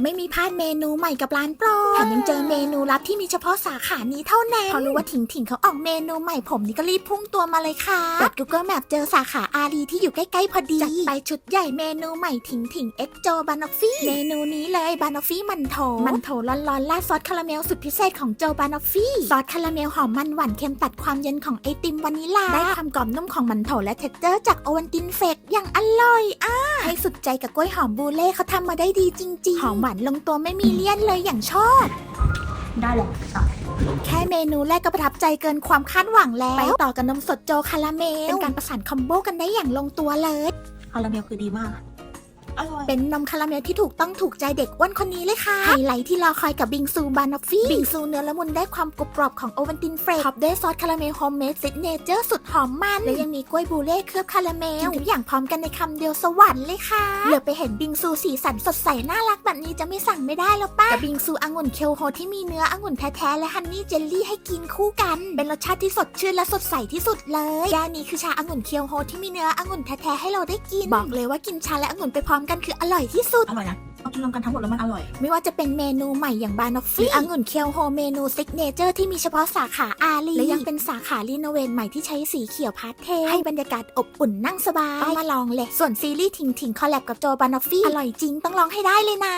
ไม่มีพลาดเมนูใหม่กับร้านโปรดแถมยังเจอเมนูลับที่มีเฉพาะสาขานี้เท่านั้นพอรู้ว่าถิงถิงเขาออกเมนูใหม่ผมนี่ก็รีบพุ่งตัวมาเลยค่ะเปิด Google Map เจอสาขาอารีที่อยู่ใกล้ๆพอดีจัดไปชุดใหญ่เมนูใหม่ถิงถิงเอ็กโจบานอฟฟี่เมนูนี้เลยบานอฟฟี่มันโถมันโถร้อนๆราดซอสคาราเมลสุดพิเศษของโจบานอฟฟี่ซอสคาราเมลหอมมันหวานเค็มตัดความเย็นของไอติมวานิลลาได้ความกรอบนุ่มของมันโถและเท็กเจอร์จากโอวันตินเฟกอย่างอร่อยอะ ให้สุดใจกับกล้วยหอมบูเล่เขาทำมาได้ดีจริง ๆ หอมหวานลงตัวไม่มีเลี่ยนเลยอย่างชอบ ได้เลยค่ะแค่เมนูแรกก็ประทับใจเกินความคาดหวังแล้ว ไปต่อกับนมสดโจคาราเมล เป็นการประสานคอมโบกันได้อย่างลงตัวเลยคาราเมลคือดีมาก อร่อย เป็นนมคาราเมลที่ถูกต้องถูกใจเด็กอ้วนคนนี้เลยค่ะ ไฮไลท์ที่รอคอยกับบิงซูบานอฟฟี่บิงซูเนื้อละมุนได้ความกรุบกรอบของโอวันตินเฟรท็อปด้วยซอสคาราเมลโฮมเมดซิกเนเจอร์สุดหอมมัน และยังมีกล้วยบูเล่เคลือบคาราเมลกินทุกอย่างพร้อมกันในคำเดียวสวรรค์เลยค่ะเหลือไปเห็นบิงซูสีสันสดใสน่ารักแบบนี้จะไม่สั่งไม่ได้แล้วป้ากับบิงซูองุ่นเคียวโฮที่มีเนื้อองุ่นแท้ๆและฮันนี่เจลลี่ให้กินคู่กัน เป็นรสชาติที่สดชื่นและสดใสที่สุดเลยแก้วนี้คือชาองุ่นเคียวโฮที่มีเนื้อองุ่นแท้ๆให้เราได้กินบอกเลยว่ากินชาและองุ่นไปพร้อมกันคืออร่อยที่สุด อร่อยนะเอากินรวมกันทั้งหมดแล้วมันอร่อย ไม่ว่าจะเป็นเมนูใหม่อย่างบานอฟฟี่องุ่นเคียวโฮเมนูซิกเนเจอร์ที่มีเฉพาะสาขาอาลีและยังเป็นสาขารีโนเวทใหม่ที่ใช้สีเขียวพาสเทลให้บรรยากาศอบอุ่นนั่งสบายต้องมาลองเลยส่วนซีรีส์ทิงทิงคอลแลบกับโจบานอฟฟี่อร่อยจริงต้องลองให้ได้เลยนะ